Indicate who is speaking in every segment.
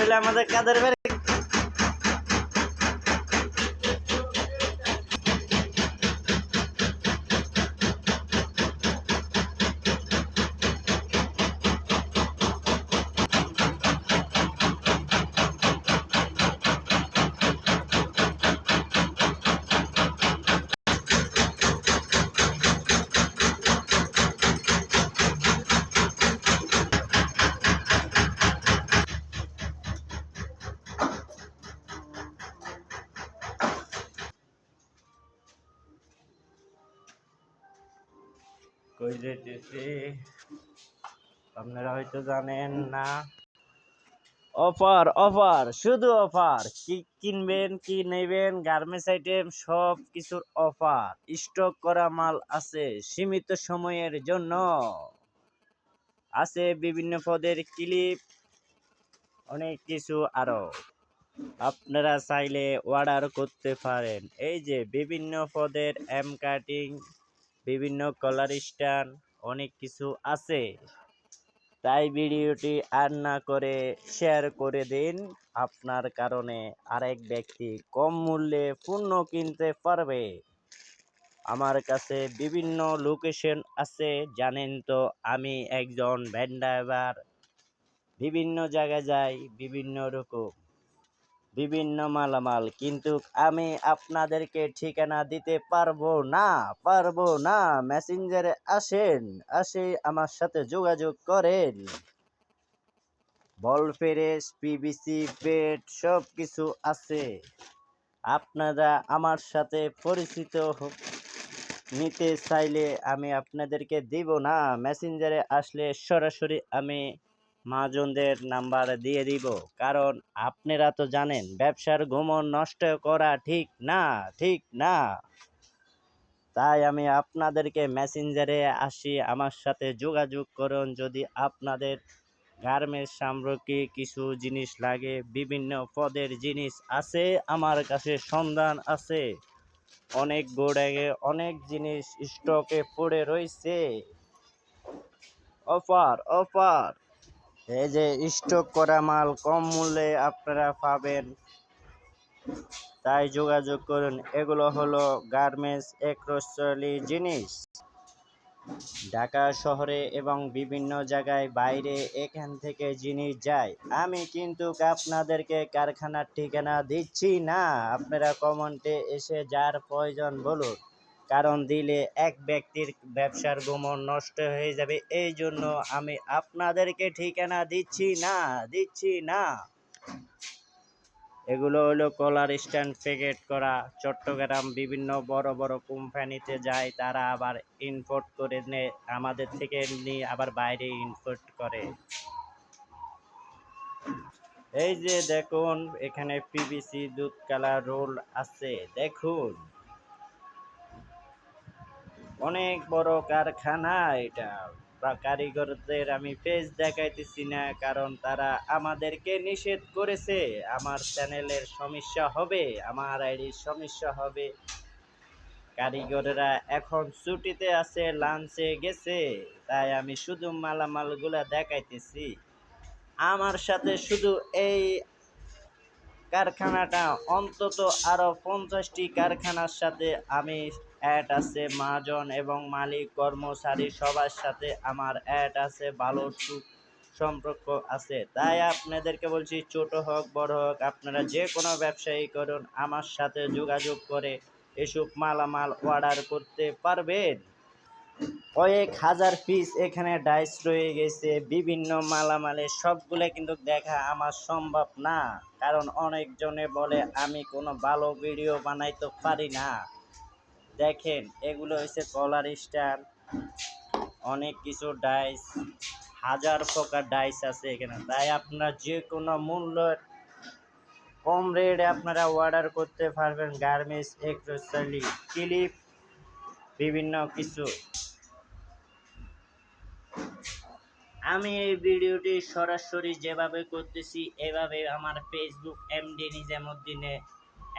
Speaker 1: হলো আমাদের কাদের কই যেতেছি? আপনারা হয়তো জানেন না। অফার অফার, শুধু অফার। কি কিনবেন, কি নেবেন, গার্মেন্টস আইটেম, সব কিছুর অফার। স্টক করা মাল আছে সীমিত সময়ের জন্য। আছে বিভিন্ন পদের ক্লিপ, অনেক কিছু আরও। আপনারা চাইলে অর্ডার করতে পারেন। এই যে বিভিন্ন পদের এম কাটিং বিভিন্ন কলার স্ট্যান্ড অনেক কিছু আছে। তাই ভিডিওটি আর না করে শেয়ার করে দিন। আপনার কারণে আরেক ব্যক্তি কম মূল্যে পণ্য কিনতে পারবে। আমার কাছে বিভিন্ন লোকেশন আছে। জানেন তো, আমি একজন ভ্যান ড্রাইভার বিভিন্ন জায়গায় যাই, বিভিন্ন রকম। বিভিন্ন মালামাল, কিন্তু আমি আপনাদেরকে ঠিকানা দিতে পারব না পারব না। মেসেঞ্জারে আসেন, আসে আমার সাথে যোগাযোগ করেন। বল ফেরেস পিবিসি পেট সব কিছু আছে। আপনারা আমার সাথে পরিচিত নিতে চাইলে আমি আপনাদেরকে দিব না। মেসেঞ্জারে আসলে সরাসরি আমি মহাজনদের নাম্বার দিয়ে দিব। কারণ আপনারা তো জানেন, ব্যবসার গোমন নষ্ট করা ঠিক না ঠিক না। তাই আমি আপনাদেরকে মেসেঞ্জারে আসি, আমার সাথে যোগাযোগ করুন। যদি আপনাদের গার্মেন্টস সামগ্রী কিছু জিনিস লাগে, বিভিন্ন পদের জিনিস আছে, আমার কাছে সন্ধান আছে। অনেক গোডাগে অনেক জিনিস স্টকে পড়ে রয়েছে। Offer offer. এই যে স্টক করা মাল কম মূল্যে আপনারা পাবেন, তাই যোগাযোগ করুন। এগুলো হলো গার্মেন্টস একরসলি জিনিস। ঢাকা শহরে এবং বিভিন্ন জায়গায় বাইরে এখান থেকে জিনিস যায়। আমি কিন্তু আপনাদেরকে কারখানার ঠিকানা দিচ্ছি না। আপনারা কমেন্টে এসে যার প্রয়োজন বলুন। কারণ দিলে এক ব্যক্তির ব্যবসার গোমন নষ্ট হয়ে যাবে। এই জন্য আমি আপনাদেরকে ঠিকানা দিচ্ছি না দিচ্ছি না। এগুলো হলো কলার স্ট্যান্ড প্যাকেট করা। চট্টগ্রাম বিভিন্ন বড় বড় কোম্পানিতে যায়, তারা আবার ইনপোর্ট করে নে, আমাদের থেকে নিয়ে আবার বাইরে ইনপোর্ট করে। এই যে দেখুন, এখানে পিভিসি দুধ কালার রোল আছে, দেখুন। অনেক বড় কারখানা এটা। কারিগরদের আমি পেজ দেখাইতেছি না, কারণ তারা আমাদেরকে নিষেধ করেছে। আমার চ্যানেলের সমস্যা হবে, আমার আইডির সমস্যা হবে। কারিগররা এখন ছুটিতে আছে লাঞ্চে গেছে, তাই আমি শুধু মালামালগুলা দেখাইতেছি। আমার সাথে শুধু এই কারখানাটা অন্তত আরও পঞ্চাশটি কারখানার সাথে আমি অ্যাড আছে, মহাজন এবং মালিক, কর্মচারী, সবার সাথে আমার অ্যাড আছে, ভালো সু সম্পর্ক আছে। তাই আপনাদেরকে বলছি, ছোট হোক, বড় হোক, আপনারা যে কোনো ব্যবসায়ী করুন, আমার সাথে যোগাযোগ করে এসব মালামাল অর্ডার করতে পারবেন। কয়েক হাজার পিস এখানে ডাইস রয়ে গেছে, বিভিন্ন মালামালে সবগুলো কিন্তু দেখা আমার সম্ভব না, কারণ অনেকজনে বলে, আমি কোনো ভালো ভিডিও বানাইতে পারি না। দেখেন, এগুলো হচ্ছে কলার স্টার অনেক কিছু ডাইস, হাজার প্রকার ডাইস আছে এখানে। তাই আপনারা যে কোনো মূল্য কম রেটে আপনারা অর্ডার করতে পারবেন গার্মেন্টস এক্সেসরি ক্লিপ, বিভিন্ন কিছু। আমি এই ভিডিওটি সরাসরি যেভাবে করতেছি, এভাবে আমার ফেসবুক এমডি নিজামুদ্দিনে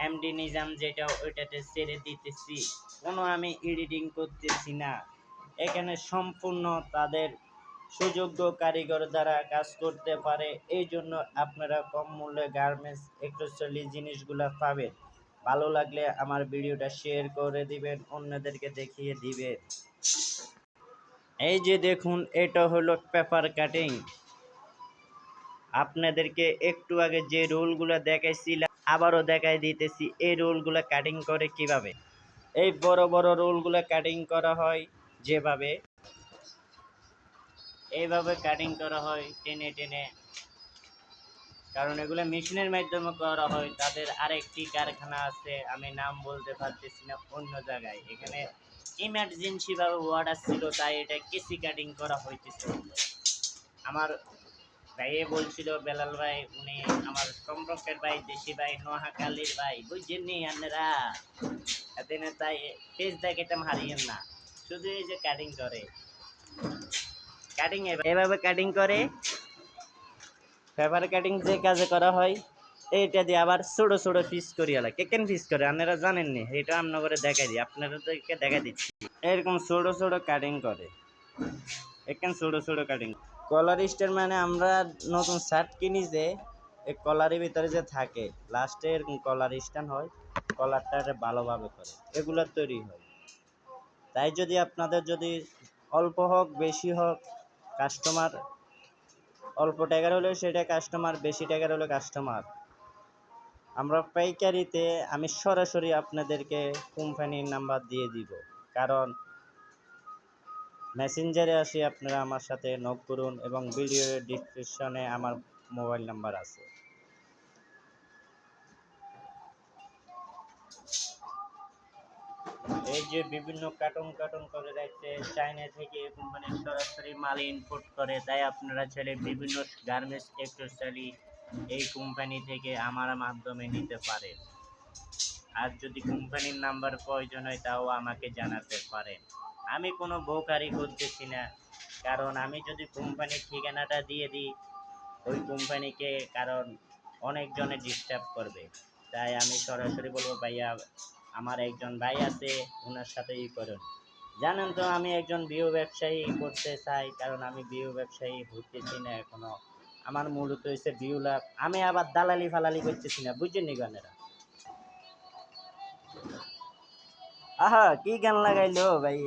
Speaker 1: এমডি নিজাম যেটা ওইটাতে ছেড়ে দিতেছি। কোনো আমি এডিটিং করতেছি না। এখানে সম্পূর্ণ তাদের সুযোগ্য কারিগর দ্বারা কাজ করতে পারে। এই জন্য আপনারা কম মূল্যে গার্মেন্টস অ্যাক্সেসরি জিনিসগুলো পাবেন। ভালো লাগলে আমার ভিডিওটা শেয়ার করে দিবেন, অন্যদেরকে দেখিয়ে দিবেন। এই যে দেখুন, এটা হলো পেপার কাটিং আপনাদেরকে একটু আগে যে রোলগুলো দেখাইছিলাম আবারও দেখাই দিতেছি এই রোলগুলো কাটিং করে কীভাবে। এই বড় বড় রোলগুলো কাটিং করা হয় যেভাবে। এইভাবে কাটিং করা হয় টেনে টেনে। কারণ এগুলো মেশিনের মাধ্যমে করা হয়, তাদের আরেকটি কারখানা আছে, আমি নাম বলতে পারতেছি না, অন্য জায়গায়। এখানে ইমার্জেন্সি ভাবে ওয়ার্ডার ছিল, তাই এটা কেসি কাটিং করা হইতেছে। আমার ভাইয়ে বলছিল বেলাল ভাই, উনি আমার সম্পর্কের ভাই, দেশি ভাই নোহাকালির ভাই, বুঝছেন নি আপনারা? এদিনে তাই পেজ দেখাতাম হারিয়েন না। শুধু এই যে কাটিং করে। কাটিং এভাবে কাটিং করে। পেপার কাটিং যে কাজে করা হয়, এইটা দিয়ে আবার ছোট ছোট পিস করি আলা। কে কেন পিস করে? আপনারা জানেন নি, এটা আপনাকে দেখাই দিই। আপনারা আপনাদেরকে দেখাই দিচ্ছি। এরকম ছোট ছোট কাটিং করে। এখানে ছোট ছোট কাটিং কলার স্টার মানে আমরা নতুন শার্ট কিনি যে, এই কলারের ভিতরে যে থাকে লাস্টে এরকম কলার স্ট্যান্ড হয়, কলারটা ভালোভাবে করে, এগুলো তৈরি হয়। তাই যদি আপনাদের যদি অল্প হোক, বেশি হোক কাস্টমার অল্প টাকার হলেও সেটা কাস্টমার বেশি টাকার হলেও কাস্টমার আমরা পাইকারিতে আমি সরাসরি আপনাদেরকে কোম্পানির নাম্বার দিয়ে দিব, কারণ মেসেঞ্জারে আসি, আপনারা আমার সাথে নক করুন এবং ভিডিও ডিসক্রিপশনে আমার মোবাইল নাম্বার আছে। এই যে বিভিন্ন কার্টুন কার্টুন করে রাখছে চায়না থেকে কোম্পানি সরাসরি মাল ইনপুট করে, তাই আপনারা ছেলে বিভিন্ন গার্মেন্টস টেক্সটাইলি এই কোম্পানি থেকে আমার মাধ্যমে নিতে পারেন। আর যদি কোম্পানির নাম্বার প্রয়োজন হয়, তাও আমাকে জানাতে পারেন। আমি কোনো বোকারি করতেছি না, কারণ আমি যদি কোম্পানির ঠিকানাটা দিয়ে দিই, ওই কোম্পানিকে কারণ অনেকজনে ডিস্টার্ব করবে। তাই আমি সরাসরি বলব, ভাইয়া, আমার একজন ভাই আছে ওনার সাথে ই করুন। জানেন তো, আমি একজন বিও ব্যবসায়ী করতে চাই, কারণ আমি বিও ব্যবসায়ী হইতেছি না এখনও। আমার মূলত হচ্ছে বিউ লাভ। আমি আবার দালালি ফালালি করতেছি না, বুঝছেন নি কি গান ভাই?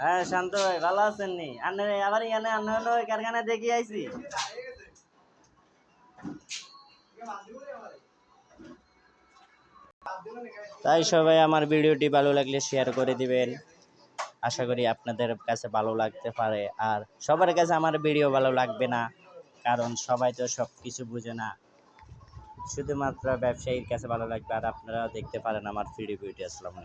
Speaker 1: হ্যাঁ শান্ত ভাই, ভালো আবার এখানে কারখানা দেখি আইছি। তাই সবাই আমার ভিডিওটি ভালো লাগলে শেয়ার করে দিবেন। আশা করি আপনাদের কাছে ভালো লাগতে পারে। আর সবার কাছে আমার ভিডিও ভালো লাগবে না। কারণ সবাই তো সব কিছু বুঝে না। শুধুমাত্র ব্যবসায়ীর কাছে ভালো লাগবে আর আপনারাও দেখতে পারেন আমার ভিডিও ভিডিও আসসালামু